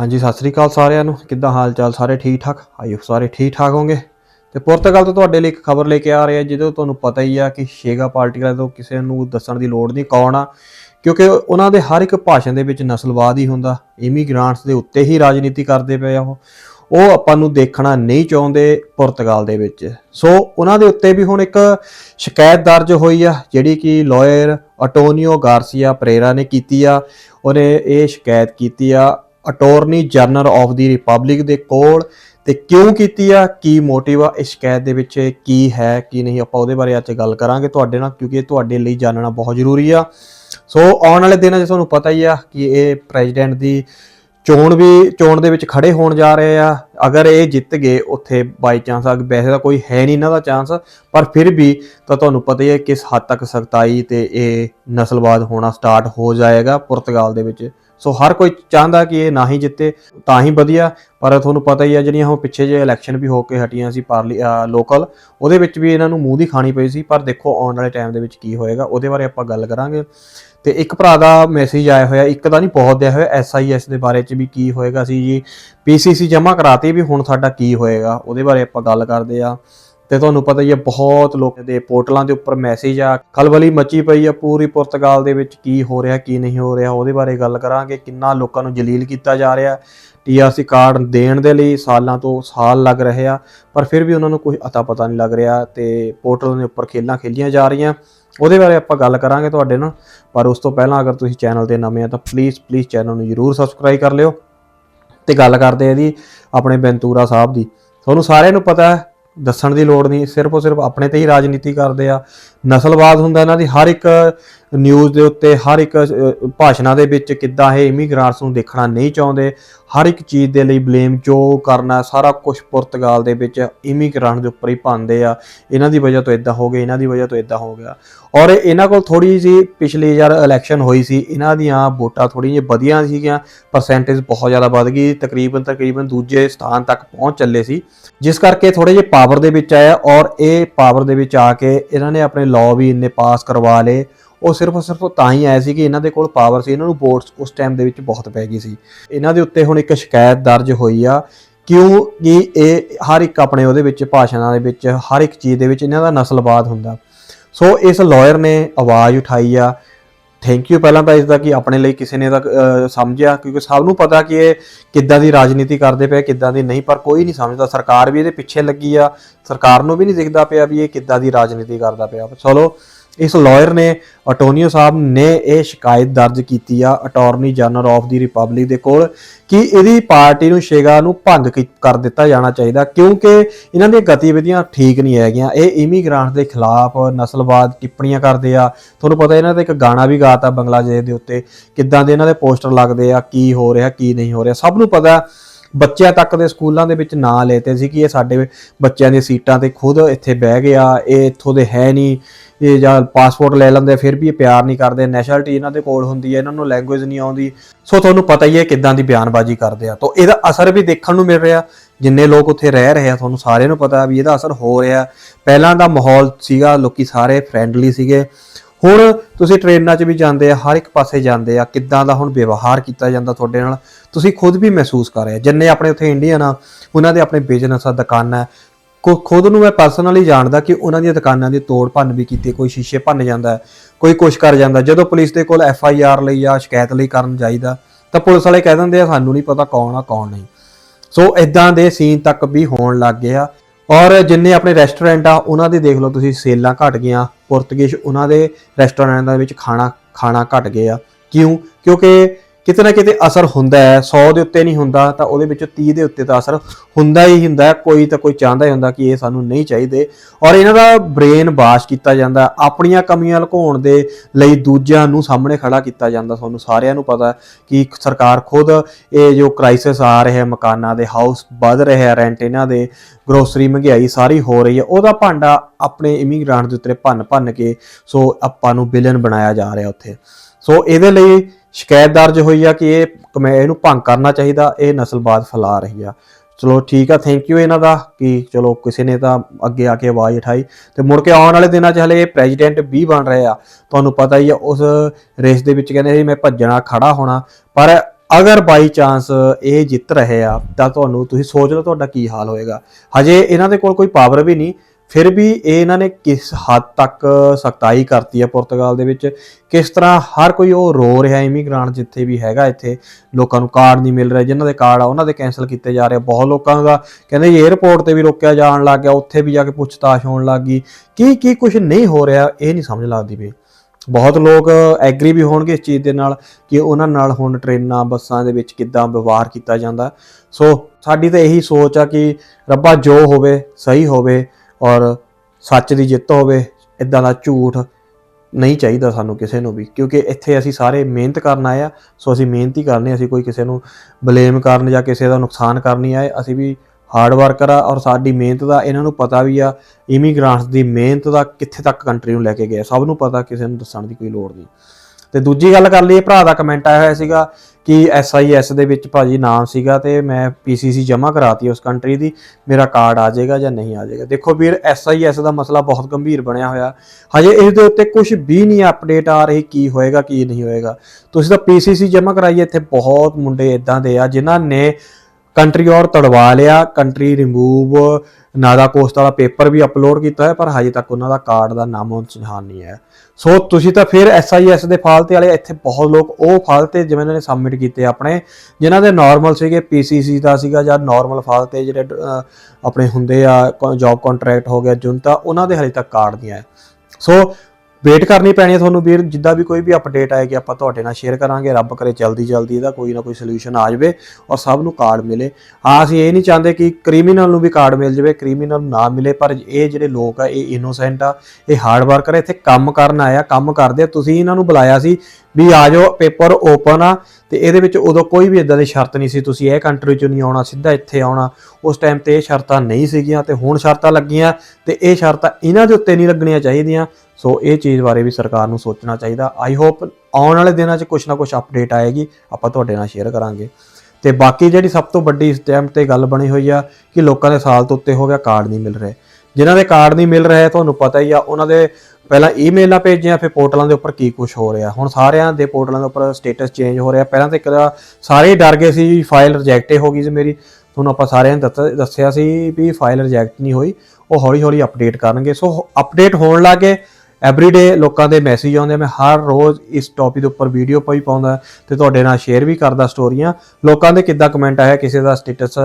ਹਾਂਜੀ, ਸਤਿ ਸ੍ਰੀ ਅਕਾਲ ਸਾਰਿਆਂ ਨੂੰ। ਕਿੱਦਾਂ ਹਾਲ ਚਾਲ ਸਾਰੇ ਠੀਕ ਠਾਕ ਆਈ ਸਾਰੇ ਠੀਕ ਠਾਕ ਹੋਵੋਗੇ? ਤੇ ਪੁਰਤਗਾਲ ਤੋਂ ਤੁਹਾਡੇ ਲਈ ਇੱਕ ਖਬਰ ਲੈ ਕੇ ਆ ਰਹੇ ਆ ਜਿਹਦੇ ਤੁਹਾਨੂੰ ਪਤਾ ਹੀ ਆ ਕਿ ਸ਼ੇਗਾ ਪਾਰਟੀ ਵਾਲੇ ਤੋਂ ਕਿਸੇ ਨੂੰ ਦੱਸਣ ਦੀ ਲੋੜ ਨਹੀਂ, ਕੌਣ ਆ? ਕਿਉਂਕਿ ਉਹਨਾਂ ਦੇ ਹਰ ਇੱਕ ਭਾਸ਼ਣ ਦੇ ਵਿੱਚ ਨਸਲਵਾਦ ਹੀ ਹੁੰਦਾ। ਇਮੀਗ੍ਰਾਂਟਸ ਦੇ ਉੱਤੇ ਹੀ ਰਾਜਨੀਤੀ ਕਰਦੇ ਪਏ ਆ ਉਹ। ਉਹ ਆਪਾਂ ਨੂੰ ਦੇਖਣਾ ਨਹੀਂ ਚਾਹੁੰਦੇ ਪੁਰਤਗਾਲ ਦੇ ਵਿੱਚ। ਸੋ ਉਹਨਾਂ ਦੇ ਉੱਤੇ ਵੀ ਹੁਣ ਇੱਕ ਸ਼ਿਕਾਇਤ ਦਰਜ ਹੋਈ ਆ, ਜਿਹੜੀ ਕਿ ਲਾਇਰ ਅਟੋਨੀਓ ਗਾਰਸੀਆ ਪਰੇਰਾ ਨੇ ਕੀਤੀ ਆ। ਉਹਨੇ ਇਹ ਸ਼ਿਕਾਇਤ ਕੀਤੀ ਆ attorney general of the republic ਦੇ ਕੋਲ ਤੇ ਕਿਉਂ ਕੀਤੀ ਆ? ਕੀ ਮੋਟਿਵ ਆ ਇਸ ਸ਼ਿਕਾਇਤ ਦੇ ਵਿੱਚ? ਕੀ ਹੈ, ਕੀ ਨਹੀਂ? ਆਪਾਂ ਉਹਦੇ ਬਾਰੇ ਅੱਜ ਗੱਲ ਕਰਾਂਗੇ ਤੁਹਾਡੇ ਨਾਲ ਕਿਉਂਕਿ ਇਹ ਤੁਹਾਡੇ ਲਈ ਜਾਣਨਾ ਬਹੁਤ ਜ਼ਰੂਰੀ ਆ। ਸੋ ਆਉਣ ਵਾਲੇ ਦਿਨਾਂ 'ਚ ਤੁਹਾਨੂੰ ਪਤਾ ਹੀ ਆ ਕਿ ਇਹ ਪ੍ਰੈਜ਼ੀਡੈਂਟ ਦੀ ਚੋਣ ਵੀ, ਚੋਣ ਦੇ ਵਿੱਚ ਖੜੇ ਹੋਣ ਜਾ ਰਹੇ ਆ। ਅਗਰ ਇਹ ਜਿੱਤ ਗਏ ਉੱਥੇ ਬਾਈ ਚਾਂਸ ਆ ਵੈਸੇ ਤਾਂ ਕੋਈ ਹੈ ਨਹੀਂ ਇਹਨਾਂ ਦਾ ਚਾਂਸ ਪਰ ਫਿਰ ਵੀ ਤਾਂ ਤੁਹਾਨੂੰ ਪਤਾ ਹੀ ਹੈ ਕਿਸ ਹੱਦ ਤੱਕ ਸਖਤਾਈ ਤੇ ਇਹ ਨਸਲਵਾਦ ਹੋਣਾ ਸਟਾਰਟ ਹੋ ਜਾਏਗਾ ਪੁਰਤਗਾਲ ਦੇ ਵਿੱਚ। ਸੋ ਹਰ ਕੋਈ ਚਾਹੁੰਦਾ ਕਿ ਇਹ ਨਾ ਹੀ ਜਿੱਤੇ, ਤਾਂ ਹੀ ਵਧੀਆ, ਪਰ ਤੁਹਾਨੂੰ ਪਤਾ ਹੀ ਹੈ ਜਿਹੜੀਆਂ ਹੁਣ ਪਿੱਛੇ ਜੇ ਇਲੈਕਸ਼ਨ ਵੀ ਹੋ ਕੇ ਹਟੀਆਂ ਸੀ ਪਾਰਲੀ ਲੋਕਲ ਉਹਦੇ ਵਿੱਚ ਵੀ ਇਹਨਾਂ ਨੂੰ ਮੂੰਹ ਦੀ ਖਾਣੀ ਪਈ ਸੀ। ਪਰ ਦੇਖੋ ਆਉਣ ਵਾਲੇ ਟਾਈਮ ਦੇ ਵਿੱਚ ਕੀ ਹੋਏਗਾ, ਉਹਦੇ ਬਾਰੇ ਆਪਾਂ ਗੱਲ ਕਰਾਂਗੇ। ਤੇ ਇੱਕ ਭਰਾ ਦਾ ਮੈਸੇਜ ਆਇਆ ਹੋਇਆ, ਇੱਕ ਦਾ ਨਹੀਂ, ਬਹੁਤ ਦਿਆ ਹੋਇਆ ਐਸਆਈਐਸ ਦੇ ਬਾਰੇ ਚ ਵੀ ਕੀ ਹੋਏਗਾ ਸੀ ਜੀ। ਪੀਸੀਸੀ ਜਮ੍ਹਾਂ ਕਰਾਤੀ ਵੀ ਹੁਣ ਸਾਡਾ ਕੀ ਹੋਏਗਾ, ਉਹਦੇ ਬਾਰੇ ਆਪਾਂ ਗੱਲ ਕਰਦੇ ਆ ਤੇ ਤੁਹਾਨੂੰ ਪਤਾ ਹੀ ਹੈ, ਬਹੁਤ ਲੋਕ ਦੇ ਪੋਰਟਲਾਂ ਦੇ ਉੱਪਰ ਮੈਸੇਜ ਆ, ਖਲਬਲੀ ਮੱਚੀ ਪਈ ਆ ਪੂਰੀ ਪੁਰਤਗਾਲ ਦੇ ਵਿੱਚ ਕੀ ਹੋ ਰਿਹਾ, ਕੀ ਨਹੀਂ ਹੋ ਰਿਹਾ, ਉਹਦੇ ਬਾਰੇ ਗੱਲ ਕਰਾਂਗੇ, ਕਿੰਨਾ ਲੋਕਾਂ ਨੂੰ ਜਲੀਲ ਕੀਤਾ ਜਾ ਰਿਹਾ। ਟੀਆਰਸੀ ਕਾਰਡ ਦੇਣ ਦੇ ਲਈ ਸਾਲਾਂ ਤੋਂ ਸਾਲ ਲੱਗ ਰਹੇ ਆ, ਪਰ ਫਿਰ ਵੀ ਉਹਨਾਂ ਨੂੰ ਕੋਈ ਅਤਾ ਪਤਾ ਨਹੀਂ ਲੱਗ ਰਿਹਾ ਤੇ ਪੋਰਟਲ ਦੇ ਉੱਪਰ ਖੇਲਾਂ ਖੇਲੀਆਂ ਜਾ ਰਹੀਆਂ। ਉਹਦੇ ਬਾਰੇ ਆਪਾਂ ਗੱਲ ਕਰਾਂਗੇ ਤੁਹਾਡੇ ਨਾਲ। ਪਰ ਉਸ ਤੋਂ ਪਹਿਲਾਂ ਅਗਰ ਤੁਸੀਂ ਚੈਨਲ ਤੇ ਨਵੇਂ ਆ ਤਾਂ ਪਲੀਜ਼ ਪਲੀਜ਼ ਚੈਨਲ ਨੂੰ ਜਰੂਰ ਸਬਸਕ੍ਰਾਈਬ ਕਰ ਲਿਓ ਤੇ ਗੱਲ ਕਰਦੇ ਆ ਇਹਦੀ ਆਪਣੇ ਬੈਂਤੂਰਾ ਸਾਹਿਬ ਦੀ। ਤੁਹਾਨੂੰ ਸਾਰਿਆਂ ਨੂੰ ਪਤਾ ਹੈ, ਦੱਸਣ ਦੀ ਲੋੜ ਨਹੀਂ ਸਿਰਫ ਉਹ ਸਿਰਫ ਆਪਣੇ ਤੇ ਹੀ ਰਾਜਨੀਤੀ ਕਰਦੇ ਆ। ਨਸਲਵਾਦ ਹੁੰਦਾ ਇਹਨਾਂ ਦੀ, ਹਰ ਇੱਕ ਨਿਊਜ਼ ਦੇ ਉੱਤੇ ਹਰ ਇੱਕ ਭਾਸ਼ਣਾਂ ਦੇ ਵਿੱਚ ਕਿੱਦਾਂ ਇਹ ਇਮੀਗ੍ਰਾਂਟਸ ਨੂੰ ਦੇਖਣਾ ਨਹੀਂ ਚਾਹੁੰਦੇ, ਹਰ ਇੱਕ ਚੀਜ਼ ਦੇ ਲਈ ਬਲੇਮ ਜੋ ਕਰਨਾ, ਸਾਰਾ ਕੁਝ ਪੁਰਤਗਾਲ ਦੇ ਵਿੱਚ ਇਮੀਗ੍ਰਾਂਟ ਦੇ ਉੱਪਰ ਹੀ ਪਾਉਂਦੇ ਆ। ਇਹਨਾਂ ਦੀ ਵਜ੍ਹਾ ਤੋਂ ਇਦਾਂ ਹੋ ਗਿਆ, ਇਹਨਾਂ ਦੀ ਵਜ੍ਹਾ ਤੋਂ ਇਦਾਂ ਹੋ ਗਿਆ। ਔਰ ਇਹਨਾਂ ਕੋਲ ਥੋੜੀ ਜੀ ਪਿਛਲੀ ਯਾਰ ਇਲੈਕਸ਼ਨ ਹੋਈ ਸੀ, ਇਹਨਾਂ ਦੀਆਂ ਵੋਟਾਂ ਥੋੜੀ ਜਿਹੀ ਵਧੀਆਂ ਸੀਗੀਆਂ ਪਰਸੈਂਟੇਜ ਬਹੁਤ ਜ਼ਿਆਦਾ ਵੱਧ ਗਈ, ਤਕਰੀਬਨ ਤਕਰੀਬਨ ਦੂਜੇ ਸਥਾਨ ਤੱਕ ਪਹੁੰਚ ਚੱਲੇ ਸੀ। ਜਿਸ ਕਰਕੇ ਥੋੜੇ ਜਿਹੇ ਪਾਵਰ ਦੇ ਵਿੱਚ ਆਇਆ ਔਰ ਇਹ ਪਾਵਰ ਦੇ ਵਿੱਚ ਆ ਕੇ ਇਹਨਾਂ ਨੇ ਆਪਣੇ ਲਾਅ ਵੀ ਇੰਨੇ ਪਾਸ ਕਰਵਾ ਲਏ। ਉਹ ਸਿਰਫ ਸਿਰਫ ਤਾਂ ਹੀ ਆਏ ਸੀ ਕਿ ਇਹਨਾਂ ਦੇ ਕੋਲ ਪਾਵਰ ਸੀ, ਇਹਨਾਂ ਨੂੰ ਵੋਟਸ ਉਸ ਟਾਈਮ ਦੇ ਵਿੱਚ ਬਹੁਤ ਪੈ ਗਈ ਸੀ। ਇਹਨਾਂ ਦੇ ਉੱਤੇ ਹੁਣ ਇੱਕ ਸ਼ਿਕਾਇਤ ਦਰਜ ਹੋਈ ਆ ਕਿਉਂ ਕਿ ਇਹ ਹਰ ਇੱਕ ਆਪਣੇ ਉਹਦੇ ਵਿੱਚ, ਭਾਸ਼ਣਾਂ ਦੇ ਵਿੱਚ, ਹਰ ਇੱਕ ਚੀਜ਼ ਦੇ ਵਿੱਚ ਇਹਨਾਂ ਦਾ ਨਸਲਵਾਦ ਹੁੰਦਾ। ਸੋ ਇਸ ਲਾਇਰ ਨੇ ਆਵਾਜ਼ ਉਠਾਈ ਆ। ਥੈਂਕ ਯੂ ਪਹਿਲਾਂ ਤਾਂ ਇਸ ਦਾ ਕਿ ਆਪਣੇ ਲਈ ਕਿਸੇ ਨੇ ਤਾਂ ਸਮਝਿਆ, ਕਿਉਂਕਿ ਸਭ ਨੂੰ ਪਤਾ ਕਿ ਇਹ ਕਿੱਦਾਂ ਦੀ ਰਾਜਨੀਤੀ ਕਰਦੇ ਪਏ, ਕਿੱਦਾਂ ਦੀ ਨਹੀਂ, ਪਰ ਕੋਈ ਨਹੀਂ ਸਮਝਦਾ। ਸਰਕਾਰ ਵੀ ਇਹਦੇ ਪਿੱਛੇ ਲੱਗੀ ਆ। ਸਰਕਾਰ ਨੂੰ ਵੀ ਨਹੀਂ ਦਿਖਦਾ ਪਿਆ ਵੀ ਇਹ ਕਿੱਦਾਂ ਦੀ ਰਾਜਨੀਤੀ ਕਰਦਾ ਪਿਆ। ਚਲੋ ਇਸ ਲਾਇਰ ਨੇ ਅਟੋਨੀਓ ਸਾਹਿਬ ਨੇ ਇਹ ਸ਼ਿਕਾਇਤ ਦਰਜ ਕੀਤੀ ਆ attorney general of the republic ਦੇ ਕੋਲ ਕਿ ਇਹਦੀ ਪਾਰਟੀ ਨੂੰ ਸ਼ੇਗਾ ਨੂੰ ਭੰਗ ਕਰ ਦਿੱਤਾ ਜਾਣਾ ਚਾਹੀਦਾ ਕਿਉਂਕਿ ਇਹਨਾਂ ਦੀਆਂ ਗਤੀਵਿਧੀਆਂ ਠੀਕ ਨਹੀਂ ਹੈਗੀਆਂ। ਇਹ ਇਮੀਗ੍ਰਾਂਟ ਦੇ ਖਿਲਾਫ ਨਸਲਵਾਦ ਟਿੱਪਣੀਆਂ ਕਰਦੇ ਆ। ਤੁਹਾਨੂੰ ਪਤਾ ਇਹਨਾਂ ਦਾ ਇੱਕ ਗਾਣਾ ਵੀ ਗਾਤਾ ਬੰਗਲਾਦੇਸ਼ ਦੇ ਉੱਤੇ। ਕਿੱਦਾਂ ਦੇ ਇਹਨਾਂ ਦੇ ਪੋਸਟਰ ਲੱਗਦੇ ਆ, ਕੀ ਹੋ ਰਿਹਾ, ਕੀ ਨਹੀਂ ਹੋ ਰਿਹਾ। ਸਭ ਨੂੰ ਪਤਾ ਬੱਚਿਆਂ ਤੱਕ ਦੇ ਸਕੂਲਾਂ ਦੇ ਵਿੱਚ ਨਾਂ ਲੈਤੇ ਸੀ ਕਿ ਇਹ ਸਾਡੇ ਬੱਚਿਆਂ ਦੀਆਂ ਸੀਟਾਂ ਤੇ ਖੁਦ ਇੱਥੇ ਬਹਿ ਗਿਆ, ਇਹ ਇੱਥੋਂ ਦੇ ਹੈ ਨਹੀਂ, ਇਹ ਜਾਂ ਪਾਸਪੋਰਟ ਲੈ ਲੈਂਦੇ, ਫਿਰ ਵੀ ਇਹ ਪਿਆਰ ਨਹੀਂ ਕਰਦੇ ਨੈਸ਼ਨਲਿਟੀ ਇਹਨਾਂ ਦੇ ਕੋਲ ਹੁੰਦੀ ਹੈ, ਇਹਨਾਂ ਨੂੰ ਲੈਂਗੁਏਜ ਨਹੀਂ ਆਉਂਦੀ। ਸੋ ਤੁਹਾਨੂੰ ਪਤਾ ਹੀ ਹੈ ਕਿੱਦਾਂ ਦੀ ਬਿਆਨਬਾਜ਼ੀ ਕਰਦੇ ਆ। ਤਾਂ ਇਹਦਾ ਅਸਰ ਵੀ ਦੇਖਣ ਨੂੰ ਮਿਲ ਰਿਹਾ, ਜਿੰਨੇ ਲੋਕ ਉੱਥੇ ਰਹਿ ਰਹੇ ਆ, ਤੁਹਾਨੂੰ ਸਾਰਿਆਂ ਨੂੰ ਪਤਾ ਵੀ ਇਹਦਾ ਅਸਰ ਹੋ ਰਿਹਾ। ਪਹਿਲਾਂ ਦਾ ਮਾਹੌਲ ਸੀਗਾ, ਲੋਕੀ ਸਾਰੇ ਫ੍ਰੈਂਡਲੀ ਸੀਗੇ। ਹੁਣ ਤੁਸੀਂ ਟ੍ਰੇਨਾਂ 'ਚ ਵੀ ਜਾਂਦੇ ਆ, ਹਰ ਇੱਕ ਪਾਸੇ ਜਾਂਦੇ ਆ, ਕਿੱਦਾਂ ਦਾ ਹੁਣ ਵਿਵਹਾਰ ਕੀਤਾ ਜਾਂਦਾ ਤੁਹਾਡੇ ਨਾਲ, ਤੁਸੀਂ ਖੁਦ ਵੀ ਮਹਿਸੂਸ ਕਰ ਰਹੇ ਜਿੰਨੇ ਆਪਣੇ ਉੱਥੇ ਇੰਡੀਅਨ ਆ, ਉਹਨਾਂ ਦੇ ਆਪਣੇ ਬਿਜ਼ਨਸ ਆ, ਦੁਕਾਨਾਂ ਹੈ ਖੁਦ ਨੂੰ ਮੈਂ ਪਰਸਨਲੀ ਜਾਣਦਾ ਕਿ ਉਹਨਾਂ ਦੀਆਂ ਦੁਕਾਨਾਂ ਦੀ ਤੋੜ ਭੰਨ ਵੀ ਕੀਤੀ, ਕੋਈ ਸ਼ੀਸ਼ੇ ਭੰਨ ਜਾਂਦਾ, ਕੋਈ ਕੁਛ ਕਰ ਜਾਂਦਾ। ਜਦੋਂ ਪੁਲਿਸ ਦੇ ਕੋਲ ਐਫ ਆਈ ਆਰ ਲਈ ਜਾਂ ਸ਼ਿਕਾਇਤ ਲਈ ਕਰਨ ਜਾਈਦਾ, ਤਾਂ ਪੁਲਿਸ ਵਾਲੇ ਕਹਿ ਦਿੰਦੇ ਆ, ਸਾਨੂੰ ਨਹੀਂ ਪਤਾ ਕੌਣ ਆ, ਕੌਣ ਨਹੀਂ। ਸੋ ਇਦਾਂ ਦੇ ਸੀਨ ਤੱਕ ਵੀ ਹੋਣ ਲੱਗ ਗਏ ਆ। ਔਰ ਜਿੰਨੇ ਆਪਣੇ ਰੈਸਟੋਰੈਂਟ ਆ, ਉਹਨਾਂ ਦੇ ਦੇਖ ਲਓ ਤੁਸੀਂ, ਸੇਲਾਂ ਘਟ ਗਈਆਂ। ਪੁਰਤਗੀਜ਼, ਉਹਨਾਂ ਦੇ ਰੈਸਟੋਰੈਂਟ ਦੇ ਵਿੱਚ ਖਾਣਾ ਖਾਣਾ ਘਟ ਗਿਆ। ਕਿਉਂ? ਕਿਉਂਕਿ ਕਿਤੇ ਨਾ ਕਿਤੇ ਅਸਰ ਹੁੰਦਾ ਹੈ 100 ਦੇ ਉੱਤੇ ਨਹੀਂ ਹੁੰਦਾ, ਤਾਂ ਉਹਦੇ ਵਿੱਚੋਂ 30 ਦੇ ਉੱਤੇ ਤਾਂ ਅਸਰ ਹੁੰਦਾ ਹੀ ਹੁੰਦਾ ਕੋਈ ਤਾਂ ਕੋਈ ਚਾਹੁੰਦਾ ਹੀ ਹੁੰਦਾ ਕਿ ਇਹ ਸਾਨੂੰ ਨਹੀਂ ਚਾਹੀਦੇ। ਔਰ ਇਹਨਾਂ ਦਾ ਬ੍ਰੇਨ ਵਾਸ਼ ਕੀਤਾ ਜਾਂਦਾ ਆਪਣੀਆਂ ਕਮੀਆਂ ਲੁਕਾਉਣ ਦੇ ਲਈ ਦੂਜਿਆਂ ਨੂੰ ਸਾਹਮਣੇ ਖੜਾ ਕੀਤਾ ਜਾਂਦਾ। ਤੁਹਾਨੂੰ ਸਾਰਿਆਂ ਨੂੰ ਪਤਾ ਕਿ ਸਰਕਾਰ ਖੁਦ ਇਹ ਜੋ ਕ੍ਰਾਈਸਿਸ ਆ ਰਹੇ ਹੈ, ਮਕਾਨਾਂ ਦੇ ਹਾਊਸ ਵੱਧ ਰਹੇ ਆ ਰੈਂਟ ਇਹਨਾਂ ਦੇ ਗਰੋਸਰੀ ਮਹਿੰਗਾਈ ਸਾਰੀ ਹੋ ਰਹੀ ਹੈ। ਉਹਦਾ ਭਾਂਡਾ ਆਪਣੇ ਇਮੀਗ੍ਰਾਂਟ ਦੇ ਉੱਤੇ ਭੰਨ ਭੰਨ ਕੇ, ਸੋ ਆਪਾਂ ਨੂੰ ਬਿਲਨ ਬਣਾਇਆ ਜਾ ਰਿਹਾ ਉੱਥੇ। ਸੋ ਇਹਦੇ ਲਈ ਸ਼ਿਕਾਇਤ ਦਰਜ ਹੋਈ ਆ ਕਿ ਇਹ ਕਮੇ, ਇਹਨੂੰ ਭੰਗ ਕਰਨਾ ਚਾਹੀਦਾ, ਇਹ ਨਸਲਵਾਦ ਫੈਲਾ ਰਹੀ ਆ। ਚਲੋ ਠੀਕ ਆ ਥੈਂਕ ਯੂ ਇਹਨਾਂ ਦਾ ਕਿ ਚਲੋ ਕਿਸੇ ਨੇ ਤਾਂ ਅੱਗੇ ਆ ਕੇ ਆਵਾਜ਼ ਉਠਾਈ। ਤੇ ਮੁੜ ਕੇ ਆਉਣ ਵਾਲੇ ਦਿਨਾਂ 'ਚ ਹਲੇ ਇਹ ਪ੍ਰੈਜ਼ੀਡੈਂਟ ਵੀ ਬਣ ਰਹੇ ਆ। ਤੁਹਾਨੂੰ ਪਤਾ ਹੀ ਆ, ਉਸ ਰੇਸ ਦੇ ਵਿੱਚ ਕਹਿੰਦੇ ਸੀ, ਮੈਂ ਭੱਜਣਾ ਖੜਾ ਹੋਣਾ। ਪਰ ਅਗਰ ਬਾਈ ਚਾਂਸ ਇਹ ਜਿੱਤ ਰਹੇ ਆ, ਤਾਂ ਤੁਹਾਨੂੰ ਤੁਸੀਂ ਸੋਚ ਲਓ ਤੁਹਾਡਾ ਕੀ ਹਾਲ ਹੋਏਗਾ। ਹਜੇ ਇਹਨਾਂ ਦੇ ਕੋਲ ਕੋਈ ਪਾਵਰ ਵੀ ਨਹੀਂ। ਫਿਰ ਵੀ ਇਹ ਇਹਨਾਂ ਨੇ ਕਿਸ ਹੱਦ ਤੱਕ ਸਖਤਾਈ ਕਰਤੀ ਹੈ ਪੁਰਤਗਾਲ ਦੇ ਵਿੱਚ? ਕਿਸ ਤਰ੍ਹਾਂ ਹਰ ਕੋਈ ਉਹ ਰੋ ਰਿਹਾ ਇਮੀਗ੍ਰਾਂਟ ਜਿੱਥੇ ਵੀ ਹੈਗਾ ਇੱਥੇ, ਲੋਕਾਂ ਨੂੰ ਕਾਰਡ ਨਹੀਂ ਮਿਲ ਰਹੇ, ਜਿਨ੍ਹਾਂ ਦੇ ਕਾਰਡ ਆ, ਉਹਨਾਂ ਦੇ ਕੈਨਸਲ ਕੀਤੇ ਜਾ ਰਹੇ ਆ, ਬਹੁਤ ਲੋਕਾਂ ਦਾ ਕਹਿੰਦੇ ਜੀ 에ਅਰਪੋਰਟ ਤੇ ਵੀ ਰੋਕਿਆ ਜਾਣ ਲੱਗ ਗਿਆ, ਉੱਥੇ ਵੀ ਜਾ ਕੇ ਪੁੱਛਤਾਛ ਹੋਣ ਲੱਗ ਗਈ। ਕੀ ਕੀ ਕੁਝ ਨਹੀਂ ਹੋ ਰਿਹਾ, ਇਹ ਨਹੀਂ ਸਮਝ ਲੱਗਦੀ ਵੀ ਬਹੁਤ ਲੋਕ ਐਗਰੀ ਵੀ ਹੋਣਗੇ ਇਸ ਚੀਜ਼ ਦੇ ਨਾਲ ਕਿ ਉਹਨਾਂ ਨਾਲ ਹੁਣ ਟ੍ਰੇਨਾਂ, ਬੱਸਾਂ ਦੇ ਵਿੱਚ ਕਿੱਦਾਂ ਵਿਵਹਾਰ ਕੀਤਾ ਜਾਂਦਾ। ਸੋ ਸਾਡੀ ਤਾਂ ਇਹੀ ਸੋਚ ਆ ਕਿ ਰੱਬਾ ਜੋ ਹੋਵੇ, ਸਹੀ ਹੋਵੇ ਔਰ ਸੱਚ ਦੀ ਜਿੱਤ ਹੋਵੇ ਇਦਾਂ ਦਾ ਝੂਠ ਨਹੀਂ ਚਾਹੀਦਾ ਸਾਨੂੰ ਕਿਸੇ ਨੂੰ ਵੀ, ਕਿਉਂਕਿ ਇੱਥੇ ਅਸੀਂ ਸਾਰੇ ਮਿਹਨਤ ਕਰਨ ਆਏ ਆ, ਸੋ ਅਸੀਂ ਮਿਹਨਤ ਹੀ ਕਰਨੀ, ਅਸੀਂ ਕੋਈ ਕਿਸੇ ਨੂੰ ਬਲੇਮ ਕਰਨ ਜਾਂ ਕਿਸੇ ਦਾ ਨੁਕਸਾਨ ਕਰਨ ਨਹੀਂ ਆਏ, ਅਸੀਂ ਵੀ ਹਾਰਡ ਵਰਕਰ ਆ ਔਰ ਸਾਡੀ ਮਿਹਨਤ ਦਾ, ਇਹਨਾਂ ਨੂੰ ਪਤਾ ਵੀ ਆ ਇਮੀਗ੍ਰਾਂਟਸ ਦੀ ਮਿਹਨਤ ਦਾ ਕਿੱਥੇ ਤੱਕ ਕੰਟਰੀ ਨੂੰ ਲੈ ਕੇ ਗਿਆ ਸਭ ਨੂੰ ਪਤਾ, ਕਿਸੇ ਨੂੰ ਦੱਸਣ ਦੀ ਕੋਈ ਲੋੜ ਨਹੀਂ। ਤੇ ਦੂਜੀ ਗੱਲ ਕਰ ਲਈਏ, ਭਰਾ ਦਾ ਕਮੈਂਟ ਆਇਆ ਹੋਇਆ ਸੀਗਾ ਕਿ ਐਸਆਈਐਸ ਦੇ ਵਿੱਚ ਭਾਜੀ ਨਾਮ ਸੀਗਾ ਤੇ ਮੈਂ ਪੀਸੀਸੀ ਜਮ੍ਹਾਂ ਕਰਾਤੀ ਉਸ ਕੰਟਰੀ ਦੀ, ਮੇਰਾ ਕਾਰਡ ਆ ਜਾਏਗਾ ਜਾਂ ਨਹੀਂ ਆ ਜਾਏਗਾ। ਦੇਖੋ ਵੀਰ ਐਸਆਈਐਸ ਦਾ ਮਸਲਾ ਬਹੁਤ ਗੰਭੀਰ ਬਣਿਆ ਹੋਇਆ। ਹਜੇ ਇਸ ਦੇ ਉੱਤੇ ਕੁਝ ਵੀ ਨਹੀਂ ਅਪਡੇਟ ਆ ਰਹੀ ਕੀ ਹੋਏਗਾ, ਕੀ ਨਹੀਂ ਹੋਏਗਾ। ਤੁਸੀਂ ਤਾਂ ਪੀਸੀਸੀ ਜਮ੍ਹਾਂ ਕਰਾਈਏ ਇੱਥੇ ਬਹੁਤ ਮੁੰਡੇ ਇਦਾਂ ਦੇ ਆ ਜਿਨ੍ਹਾਂ ਨੇ ਕੰਟਰੀ ਔਰ ਤੜਵਾ ਲਿਆ ਕੰਟਰੀ ਰਿਮੂਵ ਨਾਦਾ ਕੋਸਟ ਵਾਲਾ ਪੇਪਰ ਵੀ ਅਪਲੋਡ ਕੀਤਾ ਹੈ ਪਰ ਹਜੇ ਤੱਕ ਉਹਨਾਂ ਦਾ ਕਾਰਡ ਦਾ ਨਾਮੋ ਨਿਸ਼ਾਨ ਨਹੀਂ ਹੈ ਸੋ ਤੁਸੀਂ ਤਾਂ ਫਿਰ ਐਸਆਈਐਸ ਦੇ ਫਾਲਤੇ ਵਾਲੇ ਇੱਥੇ ਬਹੁਤ ਲੋਕ ਉਹ ਫਾਲਤੇ ਜਿਵੇਂ ਇਹਨਾਂ ਨੇ ਸਬਮਿਟ ਕੀਤੇ ਆਪਣੇ, ਜਿਨ੍ਹਾਂ ਦੇ ਨਾਰਮਲ ਸੀਗੇ ਪੀਸੀਸੀ ਦਾ ਸੀਗਾ ਜਾਂ ਨਾਰਮਲ ਫਾਲਤੇ ਜਿਹੜੇ ਆਪਣੇ ਹੁੰਦੇ ਆ ਜੌਬ ਕੰਟਰੈਕਟ ਹੋ ਗਿਆ ਜੁਨਤਾ ਉਹਨਾਂ ਦੇ ਹਜੇ ਤੱਕ ਕਾਰਡ ਨਹੀਂ ਆਇਆ ਸੋ ਵੇਟ ਕਰਨੀ ਪੈਣੀ ਹੈ ਤੁਹਾਨੂੰ ਵੀਰ, ਜਿੱਦਾਂ ਵੀ ਕੋਈ ਵੀ ਅਪਡੇਟ ਆਏਗੀ ਆਪਾਂ ਤੁਹਾਡੇ ਨਾਲ ਸ਼ੇਅਰ ਕਰਾਂਗੇ, ਰੱਬ ਕਰੇ ਜਲਦੀ ਜਲਦੀ ਇਹਦਾ ਕੋਈ ਨਾ ਕੋਈ ਸੋਲੂਸ਼ਨ ਆ ਜਾਵੇ ਔਰ ਸਭ ਨੂੰ ਕਾਰਡ ਮਿਲੇ। ਹਾਂ, ਅਸੀਂ ਇਹ ਨਹੀਂ ਚਾਹੁੰਦੇ ਕਿ ਕ੍ਰਿਮੀਨਲ ਨੂੰ ਵੀ ਕਾਰਡ ਮਿਲ ਜਾਵੇ ਕ੍ਰਿਮੀਨਲ ਨੂੰ ਨਾ ਮਿਲੇ, ਪਰ ਇਹ ਜਿਹੜੇ ਲੋਕ ਆ, ਇਹ ਇਨੋਸੈਂਟ ਆ, ਇਹ ਹਾਰਡ ਵਰਕਰ ਇੱਥੇ ਕੰਮ ਕਰਨ ਆਇਆ ਕੰਮ ਕਰਦੇ ਆ। ਤੁਸੀਂ ਇਹਨਾਂ ਨੂੰ ਬੁਲਾਇਆ ਸੀ ਵੀ ਆ ਜਾਓ ਪੇਪਰ ਓਪਨ ਆ, ਤੇ ਇਹਦੇ ਵਿੱਚ ਉਦੋਂ ਕੋਈ ਵੀ ਇਦਾਂ ਦੀ ਸ਼ਰਤ ਨਹੀਂ ਸੀ। ਤੁਸੀਂ ਇਹ ਕੰਟਰੀ ਚੋਂ ਨਹੀਂ ਆਉਣਾ, ਸਿੱਧਾ ਇੱਥੇ ਆਉਣਾ। ਉਸ ਟਾਈਮ ਤੇ ਇਹ ਸ਼ਰਤਾਂ ਨਹੀਂ ਸੀਗੀਆਂ ਤੇ ਹੁਣ ਸ਼ਰਤਾਂ ਲੱਗੀਆਂ ਤੇ ਇਹ ਸ਼ਰਤਾਂ ਇਹਨਾਂ ਦੇ ਉੱਤੇ ਨਹੀਂ ਲੱਗਣੀਆਂ ਚਾਹੀਦੀਆਂ। ਸੋ ਇਹ ਚੀਜ਼ ਬਾਰੇ ਵੀ ਸਰਕਾਰ ਨੂੰ ਸੋਚਣਾ ਚਾਹੀਦਾ। ਆਈ ਹੋਪ ਆਉਣ ਵਾਲੇ ਦਿਨਾਂ 'ਚ ਕੁਝ ਨਾ ਕੁਝ ਅਪਡੇਟ ਆਏਗੀ। ਆਪਾਂ ਤੁਹਾਡੇ ਨਾਲ ਸ਼ੇਅਰ ਕਰਾਂਗੇ। ਤੇ ਬਾਕੀ ਜਿਹੜੀ ਸਭ ਤੋਂ ਵੱਡੀ ਇਸ ਟਾਈਮ ਤੇ ਗੱਲ ਬਣੀ ਹੋਈ ਆ ਕਿ ਲੋਕਾਂ ਦੇ ਸਾਲ ਤੋਂ ਉੱਤੇ ਹੋ ਗਿਆ, ਕਾਰਡ ਨਹੀਂ ਮਿਲ ਰਹੇ। ਜਿਨ੍ਹਾਂ ਦੇ ਕਾਰਡ ਨਹੀਂ ਮਿਲ ਰਹੇ, ਤੁਹਾਨੂੰ ਪਤਾ ਹੀ ਆ, ਉਹਨਾਂ ਦੇ ਪਹਿਲਾਂ ਈਮੇਲਾਂ ਭੇਜੀਆਂ, ਫਿਰ ਪੋਰਟਲਾਂ ਦੇ ਉੱਪਰ ਕੀ ਕੁਝ ਹੋ ਰਿਹਾ। ਹੁਣ ਸਾਰਿਆਂ ਦੇ ਪੋਰਟਲਾਂ ਦੇ ਉੱਪਰ ਸਟੇਟਸ ਚੇਂਜ ਹੋ ਰਿਹਾ। ਪਹਿਲਾਂ ਤਾਂ ਇੱਕ ਦਾ ਸਾਰੇ ਹੀ ਡਰ ਗਏ ਸੀ ਫਾਈਲ ਰਿਜੈਕਟ ਹੋ ਗਈ ਸੀ ਮੇਰੀ। ਤੁਹਾਨੂੰ ਆਪਾਂ ਸਾਰਿਆਂ ਨੇ ਦੱਸ- ਦੱਸਿਆ ਸੀ ਵੀ ਫਾਈਲ ਰਿਜੈਕਟ ਨਹੀਂ ਹੋਈ। ਉਹ ਹੌਲੀ ਹੌਲੀ ਅਪਡੇਟ ਕਰਨਗੇ। ਸੋ ਅਪਡੇਟ ਹੋਣ ਲੱਗੇ। ਐਵਰੀਡੇ ਲੋਕਾਂ ਦੇ ਮੈਸੇਜ ਆਉਂਦੇ ਮੈਂ ਹਰ ਰੋਜ਼ ਇਸ ਟੌਪਿਕ ਦੇ ਉੱਪਰ ਵੀਡੀਓ ਪਾਈ ਪਾਉਂਦਾ ਤੇ ਤੁਹਾਡੇ ਨਾਲ ਸ਼ੇਅਰ ਵੀ ਕਰਦਾ ਸਟੋਰੀਆਂ ਲੋਕਾਂ ਦੇ ਕਿੱਦਾਂ ਕਮੈਂਟ ਆਇਆ, ਕਿਸੇ ਦਾ ਸਟੇਟਸ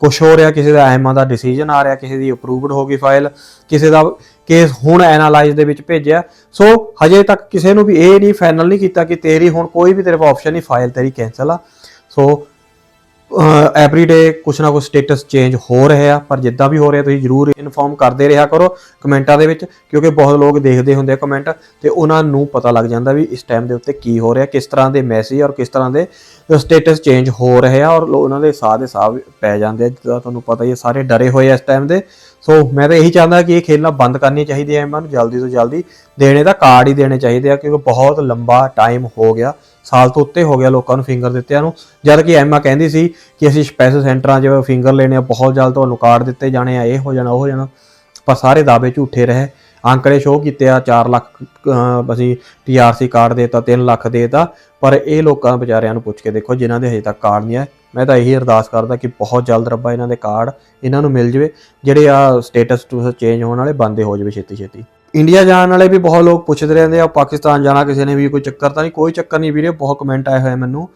ਕੁਝ ਹੋ ਰਿਹਾ, ਕਿਸੇ ਦਾ ਐਮਾ ਦਾ ਡਿਸੀਜਨ ਆ ਰਿਹਾ, ਕਿਸੇ ਦੀ ਅਪਰੂਵਡ ਹੋ ਗਈ ਫਾਈਲ ਕਿਸੇ ਦਾ ਕੇਸ ਹੁਣ ਐਨਾਲਾਈਜ਼ ਦੇ ਵਿੱਚ ਭੇਜਿਆ। ਸੋ ਹਜੇ ਤੱਕ ਕਿਸੇ ਨੂੰ ਵੀ ਇਹ ਨਹੀਂ ਫਾਈਨਲ ਨਹੀਂ ਕੀਤਾ ਕਿ ਤੇਰੀ ਹੁਣ ਕੋਈ ਵੀ ਤੇਰੇ ਕੋਲ ਆਪਸ਼ਨ ਨਹੀਂ ਫਾਈਲ ਤੇਰੀ ਕੈਨਸਲ ਆ। ਸੋ ਐਵਰੀਡੇ ਕੁਛ ਨਾ ਕੁਛ ਸਟੇਟਸ ਚੇਂਜ ਹੋ ਰਿਹਾ ਪਰ ਜਿੱਦਾਂ ਵੀ ਹੋ ਰਿਹਾ, ਤੁਸੀਂ ਜਰੂਰ ਇਨਫੋਰਮ ਕਰਦੇ ਰਿਹਾ ਕਰੋ ਕਮੈਂਟਾਂ ਦੇ ਵਿੱਚ, ਕਿਉਂਕਿ ਬਹੁਤ ਲੋਕ ਦੇਖਦੇ ਹੁੰਦੇ ਆ ਕਮੈਂਟ ਤੇ ਉਹਨਾਂ ਨੂੰ ਪਤਾ ਲੱਗ ਜਾਂਦਾ ਵੀ ਇਸ ਟਾਈਮ ਦੇ ਉੱਤੇ ਕੀ ਹੋ ਰਿਹਾ, ਕਿਸ ਤਰ੍ਹਾਂ ਦੇ ਮੈਸੇਜ ਔਰ ਕਿਸ ਤਰ੍ਹਾਂ ਦੇ ਸਟੇਟਸ ਚੇਂਜ ਹੋ ਰਹੇ ਆ ਔਰ ਉਹਨਾਂ ਦੇ ਸਾਹ ਦੇ ਸਾਹ ਵੀ ਪੈ ਜਾਂਦੇ ਆ, ਜਿੱਦਾਂ ਤੁਹਾਨੂੰ ਪਤਾ ਹੀ ਹੈ ਸਾਰੇ ਡਰੇ ਹੋਏ ਆ ਇਸ ਟਾਈਮ ਦੇ। ਸੋ ਮੈਂ ਤਾਂ ਇਹੀ ਚਾਹੁੰਦਾ ਕਿ ਇਹ ਖੇਲਣਾ ਬੰਦ ਕਰਨੀ ਚਾਹੀਦੀ ਹੈ, ਇਹਨਾਂ ਨੂੰ ਜਲਦੀ ਤੋਂ ਜਲਦੀ ਦੇਣੇ ਦਾ ਕਾਰਡ ਹੀ ਦੇਣੇ ਚਾਹੀਦੇ ਆ, ਕਿਉਂਕਿ ਬਹੁਤ ਲੰਬਾ ਟਾਈਮ ਹੋ ਗਿਆ ਸਾਲ ਤੋਂ ਉੱਤੇ ਹੋ ਗਿਆ ਲੋਕਾਂ ਨੂੰ ਫਿੰਗਰ ਦਿੱਤਿਆਂ ਨੂੰ। ਜਦ ਕਿ ਐਮਾ ਕਹਿੰਦੀ ਸੀ ਕਿ ਅਸੀਂ ਸਪੈਸ਼ਲ ਸੈਂਟਰਾਂ 'ਚ ਫਿੰਗਰ ਲੈਣੇ ਆ ਬਹੁਤ ਜਲਦ ਤੁਹਾਨੂੰ ਕਾਰਡ ਦਿੱਤੇ ਜਾਣੇ ਆ ਇਹ ਹੋ ਜਾਣਾ ਉਹ ਹੋ ਜਾਣਾ। ਪਰ ਸਾਰੇ ਦਾਅਵੇ ਝੂਠੇ ਰਹੇ। ਅੰਕੜੇ ਸ਼ੋਅ ਕੀਤੇ ਆ 4 ਲੱਖ ਅਹ, ਅਸੀਂ ਟੀਆਰਸੀ ਕਾਰਡ ਦੇਤਾ 3 ਲੱਖ ਦੇਤਾ। ਪਰ ਇਹ ਲੋਕਾਂ ਵਿਚਾਰਿਆਂ ਨੂੰ ਪੁੱਛ ਕੇ ਦੇਖੋ ਜਿਨ੍ਹਾਂ ਦੇ ਹਜੇ ਤੱਕ ਕਾਰਡ ਨਹੀਂ ਆਏ। ਮੈਂ ਤਾਂ ਇਹੀ ਅਰਦਾਸ ਕਰਦਾ ਕਿ ਬਹੁਤ ਜਲਦ ਰੱਬਾ ਇਹਨਾਂ ਦੇ ਕਾਰਡ ਇਹਨਾਂ ਨੂੰ ਮਿਲ ਜਵੇ। ਜਿਹੜੇ ਆ ਸਟੇਟਸ ਟੂ ਚੇਂਜ ਹੋਣ ਵਾਲੇ ਬੰਦੇ ਹੋ ਜਵੇ ਛੇਤੀ ਛੇਤੀ ਇੰਡੀਆ ਜਾਣ ਵਾਲੇ ਵੀ ਬਹੁਤ ਲੋਕ ਪੁੱਛਦੇ ਰਹਿੰਦੇ ਆ ਪਾਕਿਸਤਾਨ ਜਾਣਾ ਕਿਸੇ ਨੇ ਵੀ ਕੋਈ ਚੱਕਰ ਤਾਂ ਨਹੀਂ ਕੋਈ ਚੱਕਰ ਨਹੀਂ ਵੀਰੇ ਬਹੁਤ ਕਮੈਂਟ ਆਏ ਹੋਏ ਮੈਨੂੰ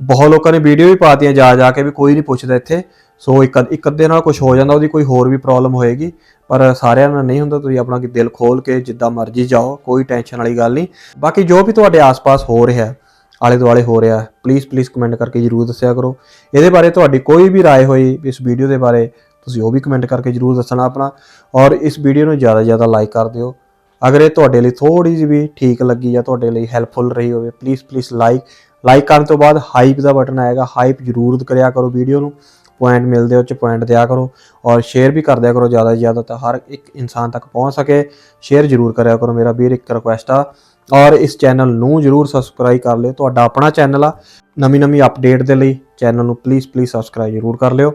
ਬਹੁਤ ਲੋਕਾਂ ਨੇ ਵੀਡੀਓ ਵੀ ਪਾਤੀਆਂ ਜਾ ਜਾ ਕੇ ਵੀ ਕੋਈ ਨਹੀਂ ਪੁੱਛਦਾ ਇੱਥੇ ਸੋ ਇੱਕ ਇੱਕ ਅੱਧੇ ਨਾਲ ਕੁਝ ਹੋ ਜਾਂਦਾ ਉਹਦੀ ਕੋਈ ਹੋਰ ਵੀ ਪ੍ਰੋਬਲਮ ਹੋਏਗੀ ਪਰ ਸਾਰਿਆਂ ਨਾਲ ਨਹੀਂ ਹੁੰਦਾ ਤੁਸੀਂ ਆਪਣਾ ਕਿ ਦਿਲ ਖੋਲ ਕੇ ਜਿੱਦਾਂ ਮਰਜ਼ੀ ਜਾਓ ਕੋਈ ਟੈਨਸ਼ਨ ਵਾਲੀ ਗੱਲ ਨਹੀਂ ਬਾਕੀ ਜੋ ਵੀ ਤੁਹਾਡੇ ਆਸ-ਪਾਸ ਹੋ ਰਿਹਾ ਹੈ ਆਲੇ ਦੁਆਲੇ ਹੋ ਰਿਹਾ ਪਲੀਜ਼ ਪਲੀਜ਼ ਕਮੈਂਟ ਕਰਕੇ ਜਰੂਰ ਦੱਸਿਆ ਕਰੋ ਇਹਦੇ ਬਾਰੇ ਤੁਹਾਡੀ ਕੋਈ ਵੀ رائے ਹੋਈ ਇਸ ਵੀਡੀਓ ਦੇ ਬਾਰੇ ਤੁਸੀਂ ਉਹ ਵੀ ਕਮੈਂਟ ਕਰਕੇ ਜਰੂਰ ਦੱਸਣਾ ਆਪਣਾ ਔਰ ਇਸ ਵੀਡੀਓ ਨੂੰ ਜ਼ਿਆਦਾ ਤੋਂ ਜ਼ਿਆਦਾ ਲਾਈਕ ਕਰ ਦਿਓ ਅਗਰ ਇਹ ਤੁਹਾਡੇ ਲਈ ਥੋੜੀ ਜਿਹੀ ਵੀ ਠੀਕ ਲੱਗੀ ਜਾਂ ਤੁਹਾਡੇ ਲਈ ਹੈਲਪਫੁਲ ਰਹੀ ਹੋਵੇ ਪਲੀਜ਼ ਪਲੀਜ਼ ਲਾਈਕ ਲਾਈਕ ਕਰਨ ਤੋਂ ਬਾਅਦ ਹਾਈਪ ਦਾ ਬਟਨ ਆਏਗਾ ਹਾਈਪ ਜਰੂਰ ਕਰਿਆ ਕਰੋ ਵੀਡੀਓ ਨੂੰ ਪੁਆਇੰਟ ਮਿਲਦੇ ਉਹ ਚ ਪੁਆਇੰਟ ਦਿਆ ਕਰੋ ਔਰ ਸ਼ੇਅਰ ਵੀ ਕਰ ਦਿਆ ਕਰੋ ਜ਼ਿਆਦਾ ਤੋਂ ਜ਼ਿਆਦਾ ਤਾਂ ਹਰ ਇੱਕ ਇਨਸਾਨ ਤੱਕ ਪਹੁੰਚ ਸਕੇ ਸ਼ੇਅਰ ਜਰੂਰ ਕਰਿਆ ਕਰੋ ਮੇਰਾ ਵੀਰ, ਇੱਕ ਰਿਕੁਐਸਟ ਆ ਔਰ ਇਸ ਚੈਨਲ ਨੂੰ ਜਰੂਰ ਸਬਸਕ੍ਰਾਈਬ ਕਰ ਲਿਓ, ਤੁਹਾਡਾ ਆਪਣਾ ਚੈਨਲ ਆ, ਨਵੀਂ ਨਵੀਂ ਅਪਡੇਟ ਦੇ ਲਈ ਚੈਨਲ ਨੂੰ ਪਲੀਜ਼ ਪਲੀਜ਼ ਸਬਸਕ੍ਰਾਈਬ ਜਰੂਰ ਕਰ ਲਿਓ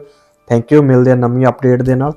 ਥੈਂਕ ਯੂ ਮਿਲਦੇ ਆ ਨਵੀਂ ਅਪਡੇਟ ਦੇ ਨਾਲ।